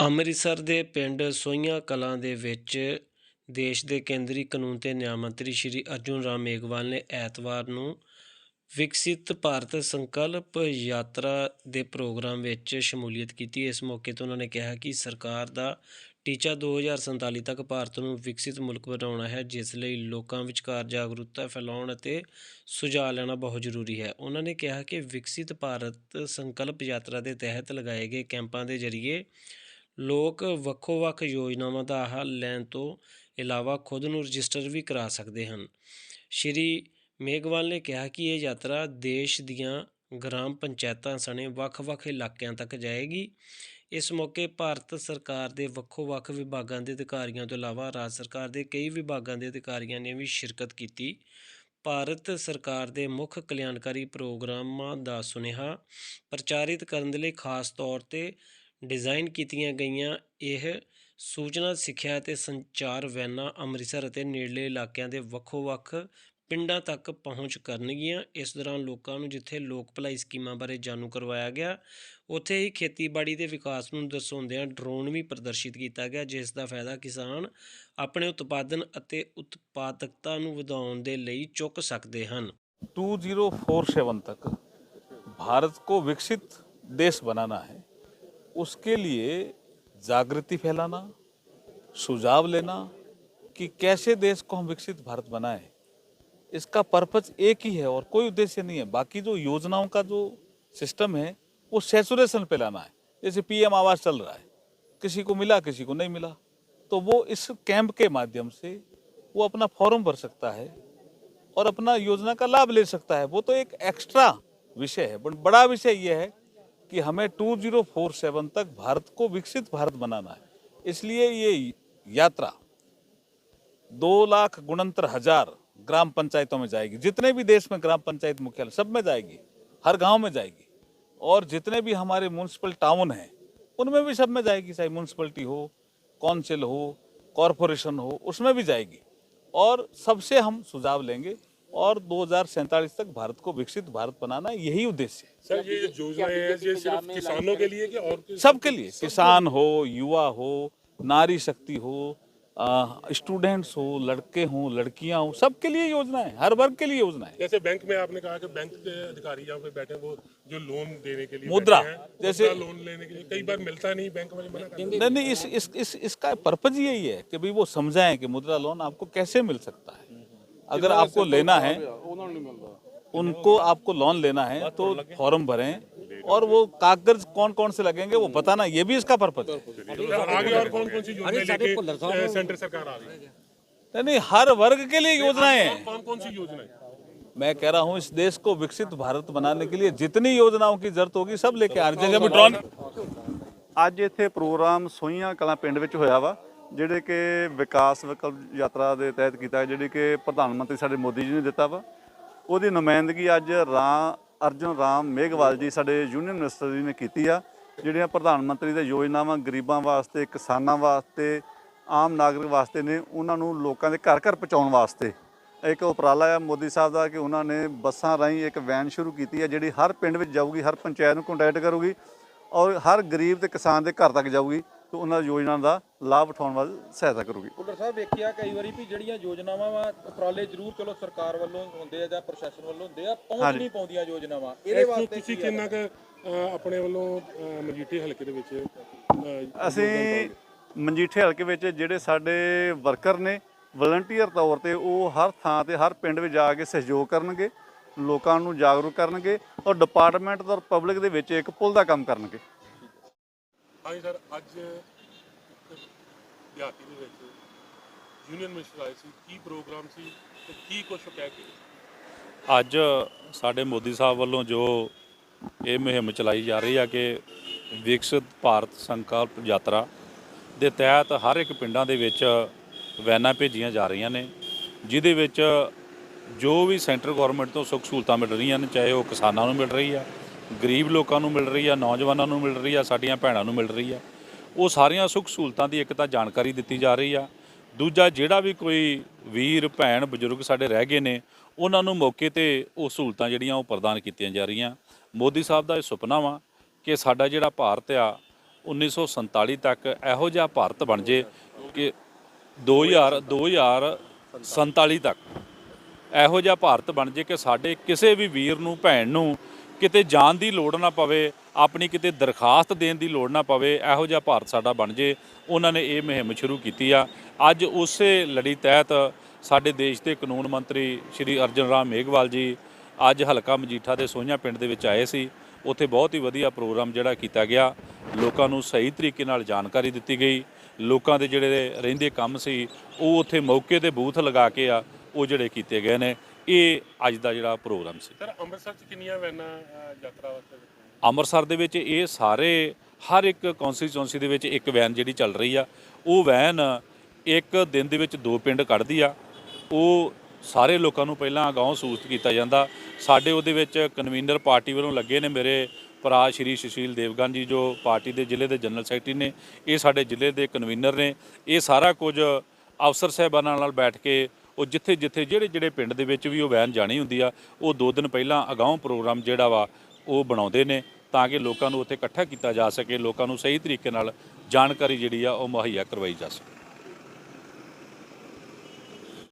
ਅੰਮ੍ਰਿਤਸਰ ਦੇ ਪਿੰਡ ਸੋਹੀਆਂ ਕਲਾਂ ਦੇ ਵਿੱਚ ਦੇਸ਼ ਦੇ ਕੇਂਦਰੀ ਕਾਨੂੰਨ ਤੇ ਨਿਆਂ ਮੰਤਰੀ ਸ਼੍ਰੀ ਅਰਜੁਨ ਰਾਮ ਮੇਘਵਾਲ ਨੇ ਐਤਵਾਰ ਨੂੰ ਵਿਕਸਿਤ ਭਾਰਤ ਸੰਕਲਪ ਯਾਤਰਾ ਦੇ ਪ੍ਰੋਗਰਾਮ ਵਿੱਚ ਸ਼ਮੂਲੀਅਤ ਕੀਤੀ। ਇਸ ਮੌਕੇ ਤੇ ਉਹਨਾਂ ਨੇ ਕਿਹਾ ਕਿ ਸਰਕਾਰ ਦਾ ਟੀਚਾ 2047 ਤੱਕ ਭਾਰਤ ਨੂੰ ਵਿਕਸਿਤ ਮੁਲਕ ਬਣਾਉਣਾ ਹੈ, ਜਿਸ ਲਈ ਲੋਕਾਂ ਵਿਚਕਾਰ ਜਾਗਰੂਕਤਾ ਫੈਲਾਉਣ ਅਤੇ ਸੁਝਾਅ ਲੈਣਾ ਬਹੁਤ ਜ਼ਰੂਰੀ ਹੈ। ਉਹਨਾਂ ਨੇ ਕਿਹਾ ਕਿ ਵਿਕਸਿਤ ਭਾਰਤ ਸੰਕਲਪ ਯਾਤਰਾ ਦੇ ਤਹਿਤ ਲਗਾਏ ਗਏ ਕੈਂਪਾਂ ਦੇ ਜ਼ਰੀਏ ਲੋਕ ਵੱਖੋ-ਵੱਖ ਯੋਜਨਾਵਾਂ ਦਾ ਹੱਲ ਲੈਣ ਤੋਂ ਇਲਾਵਾ ਖੁਦ ਨੂੰ ਰਜਿਸਟਰ ਵੀ ਕਰਾ ਸਕਦੇ ਹਨ। ਸ਼੍ਰੀ ਮੇਘਵਾਲ ਨੇ ਕਿਹਾ ਕਿ ਇਹ ਯਾਤਰਾ ਦੇਸ਼ ਦੀਆਂ ਗ੍ਰਾਮ ਪੰਚਾਇਤਾਂ ਸਣੇ ਵੱਖ-ਵੱਖ ਇਲਾਕਿਆਂ ਤੱਕ ਜਾਏਗੀ। ਇਸ ਮੌਕੇ ਭਾਰਤ ਸਰਕਾਰ ਦੇ ਵੱਖੋ-ਵੱਖ ਵਿਭਾਗਾਂ ਦੇ ਅਧਿਕਾਰੀਆਂ ਤੋਂ ਇਲਾਵਾ ਰਾਜ ਸਰਕਾਰ ਦੇ ਕਈ ਵਿਭਾਗਾਂ ਦੇ ਅਧਿਕਾਰੀਆਂ ਨੇ ਵੀ ਸ਼ਿਰਕਤ ਕੀਤੀ। ਭਾਰਤ ਸਰਕਾਰ ਦੇ ਮੁੱਖ ਕਲਿਆਣਕਾਰੀ ਪ੍ਰੋਗਰਾਮਾਂ ਦਾ ਸੁਨੇਹਾ ਪ੍ਰਚਾਰਿਤ ਕਰਨ ਦੇ ਲਈ ਖਾਸ ਤੌਰ ਤੇ ਡਿਜ਼ਾਈਨ ਕੀਤੀਆਂ ਗਈਆਂ ਇਹ ਸੂਚਨਾ ਸਿੱਖਿਆ ਅਤੇ ਸੰਚਾਰ ਵੈਨਾਂ ਅੰਮ੍ਰਿਤਸਰ ਅਤੇ ਨੇੜਲੇ ਇਲਾਕਿਆਂ ਦੇ ਵੱਖੋ-ਵੱਖ ਪਿੰਡਾਂ ਤੱਕ ਪਹੁੰਚ ਕਰਨਗੀਆਂ ਇਸ ਦੌਰਾਨ ਲੋਕਾਂ ਨੂੰ ਜਿੱਥੇ ਲੋਕ ਭਲਾਈ ਸਕੀਮਾਂ ਬਾਰੇ ਜਾਣੂ ਕਰਵਾਇਆ ਗਿਆ ਉੱਥੇ ਹੀ ਖੇਤੀਬਾੜੀ ਦੇ ਵਿਕਾਸ ਨੂੰ ਦਰਸਾਉਂਦਿਆਂ ਡਰੋਨ ਵੀ ਪ੍ਰਦਰਸ਼ਿਤ ਕੀਤਾ ਗਿਆ ਜਿਸ ਦਾ ਫਾਇਦਾ ਕਿਸਾਨ ਆਪਣੇ ਉਤਪਾਦਨ ਅਤੇ ਉਤਪਾਦਕਤਾ ਨੂੰ ਵਧਾਉਣ ਦੇ ਲਈ ਚੁੱਕ ਸਕਦੇ ਹਨ 2047 तक भारत को विकसित देश बनाना है उसके लिए जागृति फैलाना, सुझाव लेना कि कैसे देश को हम विकसित भारत बनाएँ, इसका पर्पज एक ही है और कोई उद्देश्य नहीं है। बाकी जो योजनाओं का जो सिस्टम है, वो सेचुरेशन पे लाना है। जैसे पीएम आवास चल रहा है, किसी को मिला, किसी को नहीं मिला तो वो इस कैंप के माध्यम से वो अपना फॉर्म भर सकता है और अपना योजना का लाभ ले सकता है। वो तो एक एक्स्ट्रा विषय है, बट बड़ा विषय यह है कि हमें 2047 तक भारत को विकसित भारत बनाना है। इसलिए ये यात्रा दो लाख गुणंतर हज़ार ग्राम पंचायतों में जाएगी। जितने भी देश में ग्राम पंचायत मुख्यालय, सब में जाएगी, हर गाँव में जाएगी। और जितने भी हमारे म्यूनसिपल टाउन हैं, उनमें भी सब में जाएगी, चाहे म्यूनसिपलिटी हो काउंसिल हो कॉरपोरेशन हो, उसमें भी जाएगी। और सबसे हम सुझाव लेंगे और दो तक भारत को विकसित भारत बनाना यही उद्देश्य है। सर ये जो योजनाएँ है ये सिर्फ़ किसानों के लिए कि और सबके लिए किसान हो युवा हो नारी शक्ति हो स्टूडेंट्स हो लड़के हों लड़कियाँ हो सबके लिए योजना है हर वर्ग के लिए योजना है। जैसे बैंक में आपने कहा कि बैंक के अधिकारी यहाँ पे बैठे वो जो लोन देने के लिए मुद्रा, हैं, जैसे- मुद्रा लोन लेने के लिए कई बार मिलता नहीं बैंक वाले मना। नहीं नहीं इस, इस, इस इसका पर्पज यही है कि भाई वो समझाएँ कि मुद्रा लोन आपको कैसे मिल सकता है। अगर आपको लेना है उनको आपको लोन लेना है तो फॉर्म भरें और वो कागज कौन कौन से लगेंगे वो बताना ये भी इसका पर्पज है तो आगे और कौन कौन सी योजनाएं लेके अ, सेंटर सरकार आ रही है नहीं नहीं हर वर्ग के लिए योजनाएं हैं कौन कौन सी योजनाएं मैं कह रहा हूँ इस देश को विकसित भारत बनाने के लिए जितनी योजनाओं की जरूरत होगी सब लेके आ रहे जगह भी ड्रोन ਅੱਜ ਇੱਥੇ ਪ੍ਰੋਗਰਾਮ ਸੋਹੀਆਂ ਕਲਾਂ ਪਿੰਡ ਵਿੱਚ ਹੋਇਆ ਵਾ ਜਿਹੜੇ ਕਿ ਵਿਕਾਸ ਵਿਕਲਪ ਯਾਤਰਾ ਦੇ ਤਹਿਤ ਕੀਤਾ ਜਿਹੜੀ ਕਿ ਪ੍ਰਧਾਨ ਮੰਤਰੀ ਸਾਡੇ ਮੋਦੀ ਜੀ ਨੇ ਦਿੱਤਾ ਵਾ। ਉਹਦੀ ਨੁਮਾਇੰਦਗੀ ਅੱਜ ਰਾ ਅਰਜੁਨ ਰਾਮ ਮੇਘਵਾਲ ਜੀ ਸਾਡੇ ਯੂਨੀਅਨ ਮਿਨਿਸਟਰ ਜੀ ਨੇ ਕੀਤੀ ਆ, ਜਿਹੜੀਆਂ ਪ੍ਰਧਾਨ ਮੰਤਰੀ ਦੇ ਯੋਜਨਾਵਾਂ ਗਰੀਬਾਂ ਵਾਸਤੇ, ਕਿਸਾਨਾਂ ਵਾਸਤੇ, ਆਮ ਨਾਗਰਿਕ ਵਾਸਤੇ ਨੇ, ਉਹਨਾਂ ਨੂੰ ਲੋਕਾਂ ਦੇ ਘਰ ਘਰ ਪਹੁੰਚਾਉਣ ਵਾਸਤੇ। ਇੱਕ ਉਪਰਾਲਾ ਆ ਮੋਦੀ ਸਾਹਿਬ ਦਾ ਕਿ ਉਹਨਾਂ ਨੇ ਬੱਸਾਂ ਰਾਹੀਂ ਇੱਕ ਵੈਨ ਸ਼ੁਰੂ ਕੀਤੀ ਹੈ ਜਿਹੜੀ ਹਰ ਪਿੰਡ ਵਿੱਚ ਜਾਊਗੀ, ਹਰ ਪੰਚਾਇਤ ਨੂੰ ਕੰਟੈਕਟ ਕਰੂਗੀ ਔਰ ਹਰ ਗਰੀਬ ਤੇ ਕਿਸਾਨ ਦੇ ਘਰ ਤੱਕ ਜਾਊਗੀ। ਤੇ ਉਹਨਾਂ ਦੀ ਯੋਜਨਾ ਦਾ ਲਾਭ ਉਠਾਉਣ ਵੱਲ ਸਹਾਇਤਾ ਕਰੂਗੀ। ਭੁੱਲਰ ਸਾਹਿਬ ਵੇਖਿਆ ਕਈ ਵਾਰੀ ਵੀ ਜਿਹੜੀਆਂ ਯੋਜਨਾਵਾਂ ਵਾ ਉਪਰਾਲੇ ਜ਼ਰੂਰ ਚਲੋ ਸਰਕਾਰ ਵੱਲੋਂ ਹੁੰਦੇ ਆ ਜਾਂ ਪ੍ਰਸ਼ਾਸਨ ਵੱਲੋਂ ਹੁੰਦੇ ਆ ਪਹੁੰਚ। ਨਹੀਂ ਪਾਉਂਦੀਆਂ ਯੋਜਨਾਵਾਂ। ਇਹਦੇ ਇਹ ਵਾਸਤੇ ਤੁਸੀਂ ਕਿੰਨਾ ਕੁ ਆਪਣੇ ਵੱਲੋਂ ਮਜੀਠੇ ਹਲਕੇ ਦੇ ਵਿੱਚ ਅਸੀਂ ਮਨਜੀਠੇ ਹਲਕੇ ਵਿੱਚ ਜਿਹੜੇ ਸਾਡੇ ਵਰਕਰ ਨੇ ਵਲੰਟੀਅਰ ਤੌਰ ਤੇ ਉਹ ਹਰ ਥਾਂ ਤੇ ਹਰ ਪਿੰਡ ਵਿੱਚ ਜਾ ਕੇ ਸਹਿਯੋਗ ਕਰਨਗੇ ਲੋਕਾਂ ਨੂੰ ਜਾਗਰੂਕ ਕਰਨਗੇ ਔਰ ਡਿਪਾਰਟਮੈਂਟ ਔਰ ਪਬਲਿਕ ਦੇ ਵਿੱਚ ਇੱਕ ਪੁਲ ਦਾ ਕੰਮ ਕਰਨਗੇ। ਹਾਂਜੀ ਸਰ, ਅੱਜ ਦਿਹਾਤੀ ਦੇ ਵਿੱਚ ਯੂਨੀਅਨ ਮਿਨਿਸਟਰ ਆਏ ਸੀ। ਕੀ ਪ੍ਰੋਗਰਾਮ ਸੀ ਤੇ ਕੀ ਕੁਝ ਕਹਿ ਕੇ ਅੱਜ ਸਾਡੇ ਮੋਦੀ ਸਾਹਿਬ ਵੱਲੋਂ ਜੋ ਇਹ ਮੁਹਿੰਮ ਚਲਾਈ ਜਾ ਰਹੀ ਆ ਕਿ ਵਿਕਸਿਤ ਭਾਰਤ ਸੰਕਲਪ ਯਾਤਰਾ ਦੇ ਤਹਿਤ ਹਰ ਇੱਕ ਪਿੰਡਾਂ ਦੇ ਵਿੱਚ ਵੈਨਾਂ ਭੇਜੀਆਂ ਜਾ ਰਹੀਆਂ ਨੇ, ਜਿਹਦੇ ਵਿੱਚ ਜੋ ਵੀ ਸੈਂਟਰ ਗਵਰਨਮੈਂਟ ਤੋਂ ਸੁੱਖ ਸਹੂਲਤਾਂ ਮਿਲ ਰਹੀਆਂ ਨੇ, ਚਾਹੇ ਉਹ ਕਿਸਾਨਾਂ ਨੂੰ ਮਿਲ ਰਹੀ ਆ ਗਰੀਬ ਲੋਕਾਂ ਨੂੰ ਮਿਲ ਰਹੀ ਆ, ਨੌਜਵਾਨਾਂ ਨੂੰ ਮਿਲ ਰਹੀ ਆ, ਸਾਡੀਆਂ ਭੈਣਾਂ ਨੂੰ ਮਿਲ ਰਹੀ ਆ। ਉਹ ਸਾਰੀਆਂ ਸੁੱਖ ਸਹੂਲਤਾਂ ਦੀ ਇੱਕ ਤਾਂ ਜਾਣਕਾਰੀ ਦਿੱਤੀ ਜਾ ਰਹੀ ਆ। ਦੂਜਾ, ਜਿਹੜਾ ਵੀ ਕੋਈ ਵੀਰ, ਭੈਣ, ਬਜ਼ੁਰਗ ਸਾਡੇ ਰਹਿ ਗਏ ਨੇ, ਉਹਨਾਂ ਨੂੰ ਮੌਕੇ ਤੇ ਉਹ ਸਹੂਲਤਾਂ ਜਿਹੜੀਆਂ ਉਹ ਪ੍ਰਦਾਨ ਕੀਤੀਆਂ ਜਾ ਰਹੀਆਂ। ਮੋਦੀ ਸਾਹਿਬ ਦਾ ਇਹ ਸੁਪਨਾ ਵਾ ਕਿ ਸਾਡਾ ਜਿਹੜਾ ਭਾਰਤ ਆ 1947 ਤੱਕ ਇਹੋ ਜਿਹਾ ਭਾਰਤ ਬਣ ਜੇ ਕਿ 2000 2047 ਤੱਕ ਇਹੋ ਜਿਹਾ ਭਾਰਤ ਬਣ ਜੇ ਕਿ ਸਾਡੇ ਕਿਸੇ ਵੀ ਵੀਰ ਨੂੰ, ਭੈਣ ਨੂੰ ਕਿਤੇ ਜਾਣ ਦੀ ਲੋੜ ਨਾ ਪਵੇ, ਆਪਣੀ ਕਿਤੇ ਦਰਖਾਸਤ ਦੇਣ ਦੀ ਲੋੜ ਨਾ ਪਵੇ, ਇਹੋ ਜਿਹਾ ਭਾਰਤ ਸਾਡਾ ਬਣ ਜੇ, ਉਹਨਾਂ ਨੇ ਇਹ ਮੁਹਿੰਮ ਸ਼ੁਰੂ ਕੀਤੀ ਆ। ਅੱਜ ਉਸੇ ਲੜੀ ਤਹਿਤ ਸਾਡੇ ਦੇਸ਼ ਦੇ ਕਾਨੂੰਨ ਮੰਤਰੀ ਸ਼੍ਰੀ ਅਰਜਨ ਰਾਮ ਮੇਘਵਾਲ ਜੀ ਅੱਜ ਹਲਕਾ ਮਜੀਠਾ ਦੇ ਸੋਹੀਆਂ ਪਿੰਡ ਦੇ ਵਿੱਚ ਆਏ ਸੀ। ਉੱਥੇ ਬਹੁਤ ਹੀ ਵਧੀਆ ਪ੍ਰੋਗਰਾਮ ਜਿਹੜਾ ਕੀਤਾ ਗਿਆ। ਲੋਕਾਂ ਨੂੰ ਸਹੀ ਤਰੀਕੇ ਨਾਲ ਜਾਣਕਾਰੀ ਦਿੱਤੀ ਗਈ। ਲੋਕਾਂ ਦੇ ਜਿਹੜੇ ਰਹਿੰਦੇ ਕੰਮ ਸੀ, ਉਹ ਉੱਥੇ ਮੌਕੇ ਤੇ ਬੂਥ ਲਗਾ ਕੇ ਆ, ਉਹ ਜਿਹੜੇ ਕੀਤੇ ਗਏ ਨੇ। ਇਹ ਅੱਜ ਦਾ ਜਿਹੜਾ ਪ੍ਰੋਗਰਾਮ ਸੀ। ਸਰ ਅੰਮ੍ਰਿਤਸਰ ਚ ਕਿੰਨੀਆਂ ਵੈਨਾਂ ਯਾਤਰਾ ਵਾਸਤੇ ਅੰਮ੍ਰਿਤਸਰ ਦੇ ਵਿੱਚ ਇਹ ਸਾਰੇ ਹਰ ਇੱਕ ਕੌਂਸਟੀਚੁਐਂਸੀ ਦੇ ਵਿੱਚ ਇੱਕ ਵੈਨ ਜਿਹੜੀ ਚੱਲ ਰਹੀ ਆ। ਉਹ ਵੈਨ ਇੱਕ ਦਿਨ ਦੇ ਵਿੱਚ ਦੋ ਪਿੰਡ ਕੱਢਦੀ ਆ। ਉਹ ਸਾਰੇ ਲੋਕਾਂ ਨੂੰ ਪਹਿਲਾਂ ਅਗਾਊਂ ਸੂਚਿਤ ਕੀਤਾ ਜਾਂਦਾ। ਸਾਡੇ ਉਹਦੇ ਵਿੱਚ ਕਨਵੀਨਰ ਪਾਰਟੀ ਵੱਲੋਂ ਲੱਗੇ ਨੇ ਮੇਰੇ ਭਰਾ ਸ਼੍ਰੀ ਸੁਸ਼ੀਲ ਦੇਵਗਨ ਜੀ ਜੋ ਪਾਰਟੀ ਦੇ ਜ਼ਿਲ੍ਹੇ ਦੇ ਜਨਰਲ ਸੈਕਟਰੀ ਨੇ। ਇਹ ਸਾਡੇ ਜ਼ਿਲ੍ਹੇ ਦੇ ਕਨਵੀਨਰ ਨੇ। ਇਹ ਸਾਰਾ ਕੁਝ ਅਫਸਰ ਸਾਹਿਬਾਨਾਂ ਨਾਲ ਬੈਠ ਕੇ ਉਹ ਜਿੱਥੇ ਜਿੱਥੇ ਜਿਹੜੇ ਜਿਹੜੇ ਪਿੰਡ ਦੇ ਵਿੱਚ ਵੀ ਉਹ ਵੈਨ ਜਾਣੀ ਹੁੰਦੀ ਆ, ਉਹ ਦੋ ਦਿਨ ਪਹਿਲਾਂ ਅਗਾਉਂ ਪ੍ਰੋਗਰਾਮ ਜਿਹੜਾ ਵਾ, ਉਹ ਬਣਾਉਂਦੇ ਨੇ ਤਾਂ ਕਿ ਲੋਕਾਂ ਨੂੰ ਉੱਥੇ ਇਕੱਠਾ ਕੀਤਾ ਜਾ ਸਕੇ, ਲੋਕਾਂ ਨੂੰ ਸਹੀ ਤਰੀਕੇ ਨਾਲ ਜਾਣਕਾਰੀ ਜਿਹੜੀ ਆ ਉਹ ਮੁਹੱਈਆ ਕਰਵਾਈ ਜਾ ਸਕੇ।